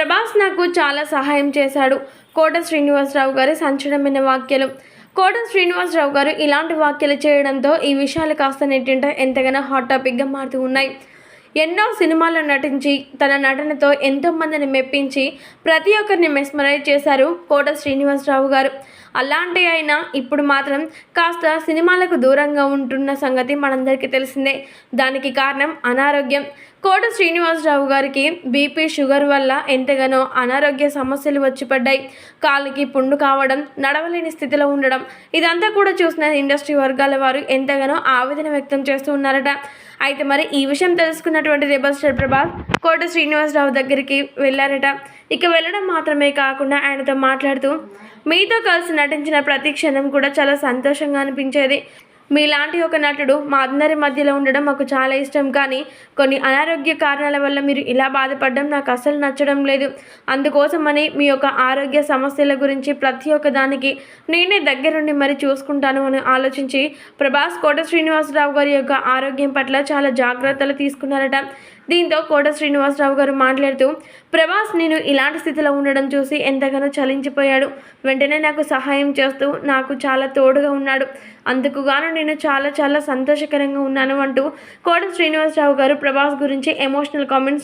ప్రభాస్ నాకు చాలా సహాయం చేశాడు. కోట శ్రీనివాసరావు గారి సంచలనమైన వాక్యలు కోట శ్రీనివాసరావు గారు ఇలాంటి వ్యాఖ్యలు చేయడంతో ఈ విషయాలు కాస్త నెట్టింట ఎంతగానో హాట్ టాపిక్గా మారుతూ ఉన్నాయి. ఎన్నో సినిమాల్లో నటించి తన నటనతో ఎంతో మందిని మెప్పించి ప్రతి ఒక్కరిని మెస్మరైజ్ చేశారు కోట శ్రీనివాసరావు గారు. అలాంటి అయినా ఇప్పుడు మాత్రం కాస్త సినిమాలకు దూరంగా ఉంటున్న సంగతి మనందరికీ తెలిసిందే. దానికి కారణం అనారోగ్యం. కోట శ్రీనివాసరావు గారికి బీపీ షుగర్ వల్ల ఎంతగానో అనారోగ్య సమస్యలు వచ్చి పడ్డాయి. కాళ్ళకి పుండు కావడం నడవలేని స్థితిలో ఉండడం ఇదంతా కూడా చూసిన ఇండస్ట్రీ వర్గాల వారు ఎంతగానో ఆవేదన వ్యక్తం చేస్తూ ఉన్నారట. అయితే మరి ఈ విషయం తెలుసుకున్నటువంటి రెబల్ స్టార్ ప్రభాస్ కోట శ్రీనివాసరావు దగ్గరికి వెళ్ళారట. ఇక వెళ్ళడం మాత్రమే కాకుండా ఆయనతో మాట్లాడుతూ మీతో కలిసి నటించిన ప్రతి క్షణం కూడా చాలా సంతోషంగా అనిపించేది. మీలాంటి ఒక నటుడు మా అందరి మధ్యలో ఉండడం మాకు చాలా ఇష్టం. కానీ కొన్ని అనారోగ్య కారణాల వల్ల మీరు ఇలా బాధపడడం నాకు అసలు నచ్చడం లేదు. అందుకోసమని మీ యొక్క ఆరోగ్య సమస్యల గురించి ప్రతి ఒక్క దానికి నేనే దగ్గరుండి మరి చూసుకుంటాను అని ఆలోచించి ప్రభాస్ కోట శ్రీనివాసరావు గారి యొక్క ఆరోగ్యం పట్ల చాలా జాగ్రత్తలు తీసుకున్నారట. దీంతో కోట శ్రీనివాసరావు గారు మాట్లాడుతూ ప్రభాస్ నేను ఇలాంటి స్థితిలో ఉండడం చూసి ఎంతగానో చలించిపోయాడు. వెంటనే నాకు సహాయం చేస్తూ నాకు చాలా తోడుగా ఉన్నాడు. అందుకు గాను నేను చాలా చాలా సంతోషకరంగా ఉన్నాను అంటూ కోట శ్రీనివాసరావు గారు ప్రభాస్ గురించి ఎమోషనల్ కామెంట్స్